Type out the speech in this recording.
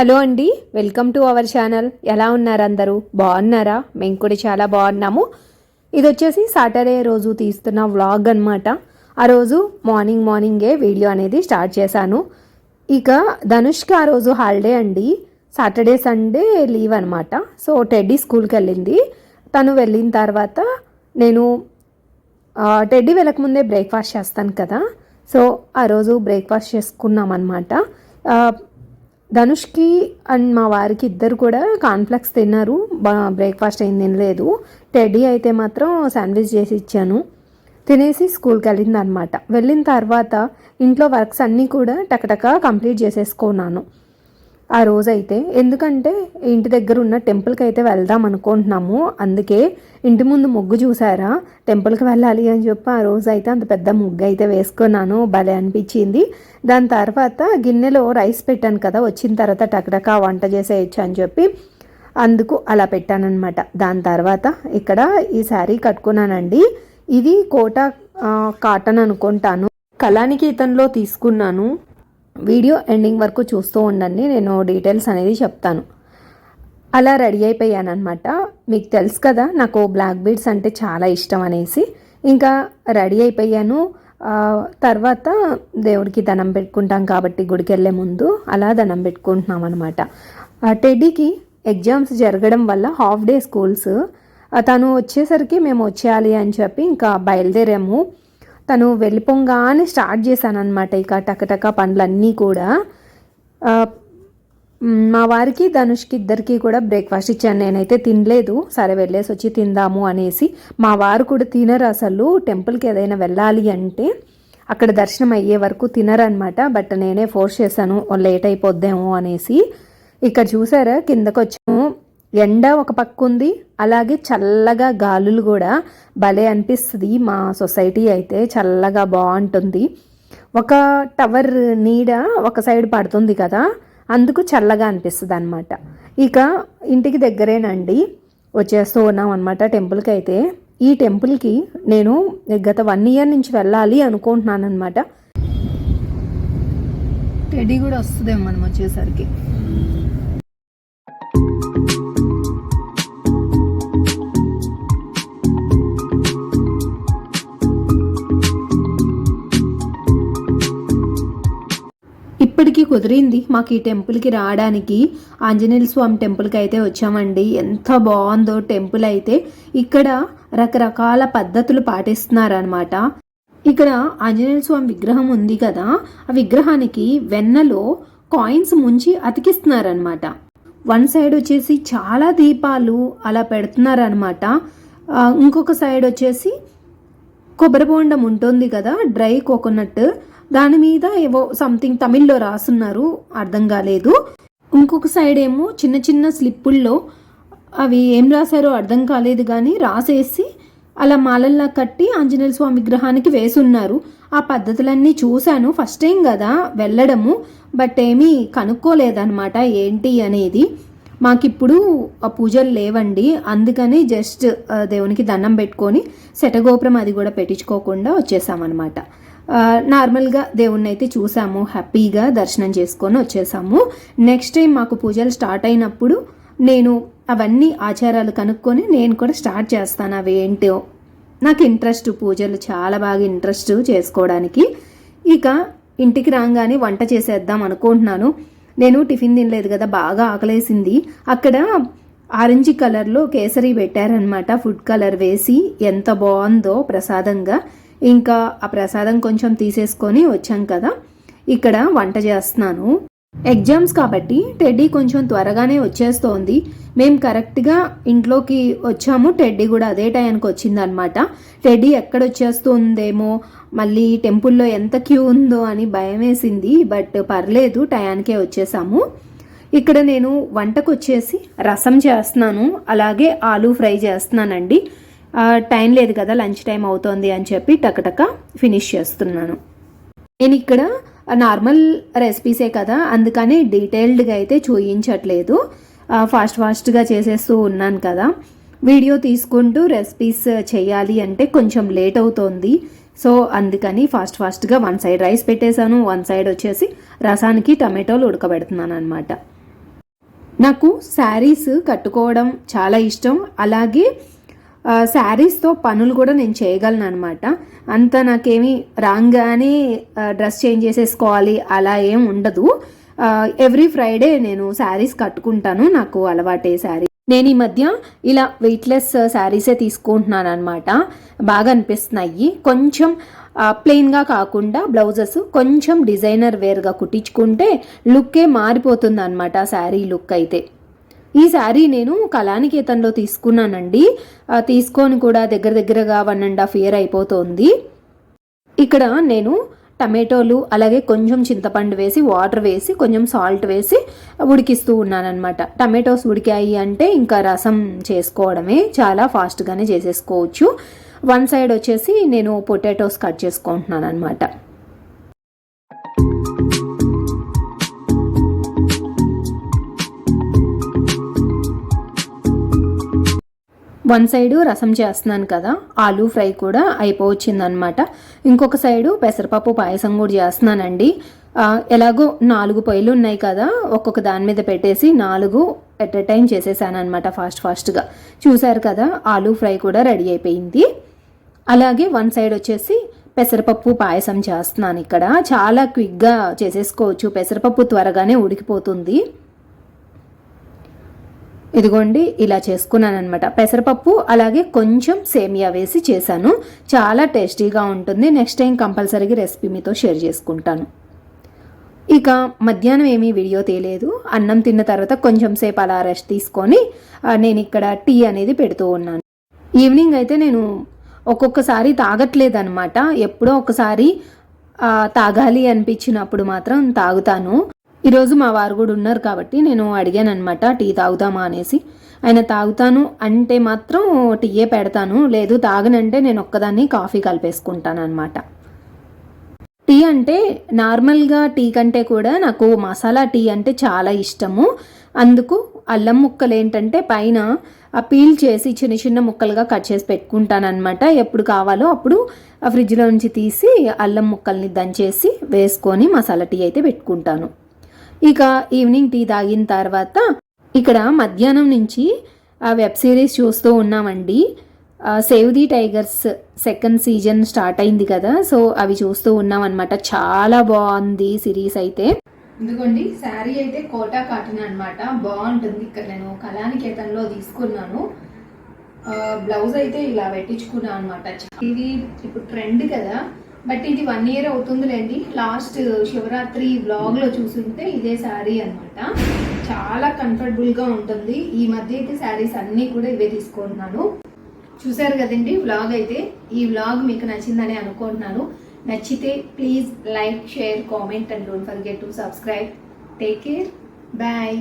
Hello అండి welcome to our channel. ఎలా ఉన్నారు అందరూ? బాగున్నారా? మేము కూడా చాలా బాగున్నాము. ఇది వచ్చేసి సాటర్డే రోజు తీస్తున్న వ్లాగ్ అనమాట ఆ రోజు మార్నింగ్ మార్నింగే వీడియో అనేది స్టార్ట్ చేశాను. ఇక ధనుష్కి ఆ రోజు హాలిడే అండి. సాటర్డే సండే లీవ్ అనమాట సో టెడ్డీ స్కూల్కి వెళ్ళింది. తను వెళ్ళిన తర్వాత నేను టెడ్డీ వెళ్ళకముందే బ్రేక్ఫాస్ట్ చేస్తాను కదా. సో ఆ రోజు బ్రేక్ఫాస్ట్ చేసుకున్నాం అనమాట ధనుష్కి అండ్ మా వారికి ఇద్దరు కూడా కాన్ఫ్లెక్స్ తిన్నారు. బ్రేక్ఫాస్ట్ ఏం తినలేదు. టెడ్డీ అయితే మాత్రం శాండ్విచ్ చేసి ఇచ్చాను. తినేసి స్కూల్కి వెళ్ళింది అనమాట వెళ్ళిన తర్వాత ఇంట్లో వర్క్స్ అన్నీ కూడా టకటక కంప్లీట్ చేసేసుకున్నాను. ఆ రోజైతే. ఎందుకంటే ఇంటి దగ్గర ఉన్న టెంపుల్కి అయితే వెళ్దాం అనుకుంటున్నాము. అందుకే ఇంటి ముందు ముగ్గు చూసారా? టెంపుల్కి వెళ్ళాలి అని చెప్పి ఆ రోజు అయితే అంత పెద్ద ముగ్గు అయితే వేసుకున్నాను. భలే అనిపించింది. దాని తర్వాత గిన్నెలో రైస్ పెట్టాను కదా వచ్చిన తర్వాత టకటకా వంట చేసేయచ్చు అని చెప్పి అందుకు అలా పెట్టానమాట దాని తర్వాత ఇక్కడ ఈ శారీ కట్టుకున్నానండి. ఇది కోట కాటన్ అనుకుంటాను. కళానికేతన్లో తీసుకున్నాను. వీడియో ఎండింగ్ వరకు చూస్తూ ఉండండి నేను డీటెయిల్స్ అనేది చెప్తాను. అలా రెడీ అయిపోయాను అనమాట మీకు తెలుసు కదా నాకు బ్లాక్ బీడ్స్ అంటే చాలా ఇష్టం అనేసి. ఇంకా రెడీ అయిపోయాను. తర్వాత దేవుడికి దండం పెట్టుకుంటాం కాబట్టి గుడికి వెళ్ళే ముందు అలా దండం పెట్టుకుంటున్నాం అనమాట టెడ్డీకి ఎగ్జామ్స్ జరగడం వల్ల హాఫ్ డే స్కూల్స్. తను వచ్చేసరికి మేము వచ్చేయాలి అని చెప్పి ఇంకా బయలుదేరాము. తను వెళ్ళిపోగానే స్టార్ట్ చేశానమాట ఇక టకటక పనులన్నీ కూడా. మా వారికి ధనుష్కి ఇద్దరికి కూడా బ్రేక్ఫాస్ట్ ఇచ్చాను. నేనైతే తినలేదు. సరే వెళ్ళేసి వచ్చి తిందాము అనేసి మా వారు కూడా తినరు అసలు. టెంపుల్కి ఏదైనా వెళ్ళాలి అంటే అక్కడ దర్శనం అయ్యే వరకు తినరనమాట బట్ నేనే ఫోర్స్ చేశాను లేట్ అయిపోద్దేమో అనేసి. ఇక్కడ చూసారా? కిందకు వచ్చాము ఎండ ఒక పక్క ఉంది అలాగే చల్లగా గాలులు కూడా భలే అనిపిస్తుంది మా సొసైటీ అయితే చల్లగా బాగుంటుంది. ఒక టవర్ నీడ ఒక సైడ్ పడుతుంది కదా అందుకు చల్లగా అనిపిస్తుంది అనమాట ఇక ఇంటికి దగ్గరేనండి వచ్చేస్తూ ఉన్నాం అనమాట టెంపుల్కి అయితే ఈ టెంపుల్కి నేను గత వన్ ఇయర్ నుంచి వెళ్ళాలి అనుకుంటున్నాను అనమాట టెడీ కూడా వస్తుందేమో మనం వచ్చేసరికి. కుదిరింది. మాకు ఈ టెంపుల్కి రావడానికి ఆంజనేయ స్వామి టెంపుల్కి అయితే వచ్చామండి. ఎంత బాగుందో టెంపుల్ అయితే. ఇక్కడ రకరకాల పద్ధతులు పాటిస్తున్నారనమాట ఇక్కడ ఆంజనేయ స్వామి విగ్రహం ఉంది కదా. ఆ విగ్రహానికి వెన్నలో కాయిన్స్ ముంచి అతికిస్తున్నారనమాట వన్ సైడ్ వచ్చేసి చాలా దీపాలు అలా పెడుతున్నారనమాట ఇంకొక సైడ్ వచ్చేసి కొబ్బరి బోండం ఉంటుంది కదా. Dry coconut. దాని మీద ఏవో సంథింగ్ తమిళ్ళో రాసున్నారు అర్థం కాలేదు. ఇంకొక సైడ్ ఏమో చిన్న చిన్న స్లిప్పుల్లో అవి ఏం రాశారో అర్థం కాలేదు కానీ రాసేసి అలా మాలల్లా కట్టి ఆంజనేయ స్వామి విగ్రహానికి వేసున్నారు. ఆ పద్ధతులన్నీ చూశాను ఫస్ట్ టైం కదా వెళ్ళడము బట్ ఏమీ కనుక్కోలేదన్నమాట ఏంటి అనేది. మాకిప్పుడు ఆ పూజలు లేవండి అందుకని జస్ట్ దేవునికి దండం పెట్టుకొని శటగోపురం అది కూడా పెట్టించుకోకుండా వచ్చేసామన్నమాట. నార్మల్గా దేవుణ్ణి అయితే చూసాము హ్యాపీగా దర్శనం చేసుకొని వచ్చేసాము. నెక్స్ట్ టైం మాకు పూజలు స్టార్ట్ అయినప్పుడు నేను అవన్నీ ఆచారాలు కనుక్కొని నేను కూడా స్టార్ట్ చేస్తాను అవి ఏంటో. నాకు ఇంట్రెస్ట్ పూజలు చాలా బాగా ఇంట్రెస్ట్ చేసుకోవడానికి. ఇక ఇంటికి రాగానే వంట చేసేద్దాం అనుకుంటున్నాను. నేను టిఫిన్ తినలేదు కదా బాగా ఆకలేసింది. అక్కడ ఆరెంజ్ కలర్లో కేసరి పెట్టారనమాట ఫుడ్ కలర్ వేసి ఎంత బాగుందో ప్రసాదంగా. ఇంకా ఆ ప్రసాదం కొంచెం తీసేసుకొని వచ్చాం కదా. ఇక్కడ వంట చేస్తున్నాను. ఎగ్జామ్స్ కాబట్టి టెడ్డీ కొంచెం త్వరగానే వచ్చేస్తోంది. మేము కరెక్ట్గా ఇంట్లోకి వచ్చాము. టెడ్డీ కూడా అదే టైంకి వచ్చిందనమాట టెడ్డీ ఎక్కడ వచ్చేస్తుందేమో మళ్ళీ టెంపుల్లో ఎంత క్యూ ఉందో అని భయం వేసింది బట్ పర్లేదు టయానికే వచ్చేసాము. ఇక్కడ నేను వంటకు వచ్చేసి రసం చేస్తున్నాను. అలాగే ఆలూ ఫ్రై చేస్తున్నానండి. టైం లేదు కదా లంచ్ టైం అవుతోంది అని చెప్పి టకటక ఫినిష్ చేస్తున్నాను. నేను ఇక్కడ నార్మల్ రెసిపీసే కదా అందుకని డీటెయిల్డ్గా అయితే చూయించట్లేదు. ఫాస్ట్ ఫాస్ట్గా చేసేస్తూ ఉన్నాను కదా. వీడియో తీసుకుంటూ రెసిపీస్ చేయాలి అంటే కొంచెం లేట్ అవుతోంది. సో అందుకని ఫాస్ట్ ఫాస్ట్గా వన్ సైడ్ రైస్ పెట్టేశాను. వన్ సైడ్ వచ్చేసి రసానికి టమాటోలు ఉడకబెడుతున్నాను అనమాట నాకు శారీస్ కట్టుకోవడం చాలా ఇష్టం. అలాగే శారీస్తో పనులు కూడా నేను చేయగలను అనమాట అంత నాకేమి రాగానే డ్రెస్ చేంజ్ చేసేసుకోవాలి అలా ఏం ఉండదు. ఎవ్రీ ఫ్రైడే నేను శారీస్ కట్టుకుంటాను నాకు అలవాటే శారీ. నేను ఈ మధ్య ఇలా వెయిట్లెస్ శారీసే తీసుకుంటున్నాను అనమాట బాగా అనిపిస్తున్నాయి. కొంచెం ప్లెయిన్గా కాకుండా బ్లౌజెస్ కొంచెం డిజైనర్ వేర్గా కుట్టించుకుంటే లుక్కే మారిపోతుంది అనమాట శారీ లుక్ అయితే. ఈ శారీ నేను కళానికేతన్లో తీసుకున్నానండి. తీసుకొని కూడా దగ్గర దగ్గరగా వన్ అండ్ హాఫ్ ఇయర్ అయిపోతుంది. ఇక్కడ నేను టమాటోలు అలాగే కొంచెం చింతపండు వేసి వాటర్ వేసి కొంచెం సాల్ట్ వేసి ఉడికిస్తూ ఉన్నానన్నమాట. టమాటోస్ ఉడికాయి అంటే ఇంకా రసం చేసుకోవడమే చాలా ఫాస్ట్గానే చేసేసుకోవచ్చు. వన్ సైడ్ వచ్చేసి నేను పొటాటోస్ కట్ చేసుకుంటున్నాను అనమాట వన్ సైడు రసం చేస్తున్నాను కదా ఆలూ ఫ్రై కూడా అయిపోవచ్చిందనమాట. ఇంకొక సైడు పెసరపప్పు పాయసం కూడా చేస్తున్నానండి. ఎలాగో నాలుగు పొయ్యిలు ఉన్నాయి కదా ఒక్కొక్క దాని మీద పెట్టేసి నాలుగు ఎట్ ఎ టైం చేసేసానమాట ఫాస్ట్ ఫాస్ట్గా. చూశారు కదా ఆలూ ఫ్రై కూడా రెడీ అయిపోయింది. అలాగే వన్ సైడ్ వచ్చేసి పెసరపప్పు పాయసం చేస్తున్నాను ఇక్కడ. చాలా క్విక్గా చేసేసుకోవచ్చు. పెసరపప్పు త్వరగానే ఉడికిపోతుంది. ఇదిగోండి ఇలా చేసుకున్నాను అనమాట పెసరపప్పు అలాగే కొంచెం సేమియా వేసి చేశాను. చాలా టేస్టీగా ఉంటుంది. నెక్స్ట్ టైం కంపల్సరీగా రెసిపీ మీతో షేర్ చేసుకుంటాను. ఇక మధ్యాహ్నం ఏమీ వీడియో తీయలేదు. అన్నం తిన్న తర్వాత కొంచెం సేపు అలా రెస్ట్ తీసుకొని నేను ఇక్కడ టీ అనేది పెడుతూ ఉన్నాను. ఈవినింగ్ అయితే నేను ఒక్కొక్కసారి తాగట్లేదనమాట ఎప్పుడో ఒకసారి తాగాలి అనిపించినప్పుడు మాత్రం తాగుతాను. ఈరోజు మా వారు కూడా ఉన్నారు కాబట్టి నేను అడిగాను అనమాట టీ తాగుతామా? అనేసి. ఆయన తాగుతాను అంటే మాత్రం టీయే పెడతాను లేదు తాగనంటే నేను ఒక్కదాన్ని కాఫీ కలిపేసుకుంటాను అనమాట టీ అంటే నార్మల్గా టీ కంటే కూడా నాకు మసాలా టీ అంటే చాలా ఇష్టము. అందుకు అల్లం ముక్కలు ఏంటంటే పైన ఆ పీల్ చేసి చిన్న చిన్న ముక్కలుగా కట్ చేసి పెట్టుకుంటానమాట ఎప్పుడు కావాలో అప్పుడు ఆ ఫ్రిడ్జ్లో నుంచి తీసి అల్లం ముక్కల్ని దంచేసి వేసుకొని మసాలా టీ అయితే పెట్టుకుంటాను. ఇక ఈవినింగ్ టీ తాగిన తర్వాత ఇక్కడ మధ్యాహ్నం నుంచి ఆ వెబ్ సిరీస్ చూస్తూ ఉన్నామండి. Save the tigers second season start అయింది కదా సో అవి చూస్తూ ఉన్నాం అనమాట చాలా బాగుంది సిరీస్ అయితే. ఇదిగోండి శారీ అయితే కోటా కాటన్ అనమాట బాగుంటుంది ఇక్కడ నేను కళానికేతన్లో తీసుకున్నాను. బ్లౌజ్ అయితే ఇలా పెట్టించుకున్నాను అనమాట ఇది ఇప్పుడు ట్రెండ్ కదా. బట్ ఇది వన్ ఇయర్ అవుతుందిలేండి. లాస్ట్ శివరాత్రి వ్లాగ్లో చూసుంటే ఇదే శారీ అనమాట చాలా కంఫర్టబుల్గా ఉంటుంది. ఈ మధ్య అయితే శారీస్ అన్ని కూడా ఇవే తీసుకుంటున్నాను. చూసారు కదండి వ్లాగ్ అయితే? ఈ వ్లాగ్ మీకు నచ్చిందని అనుకుంటున్నాను. నచ్చితే please like share comment and don't forget to subscribe. Take care. Bye.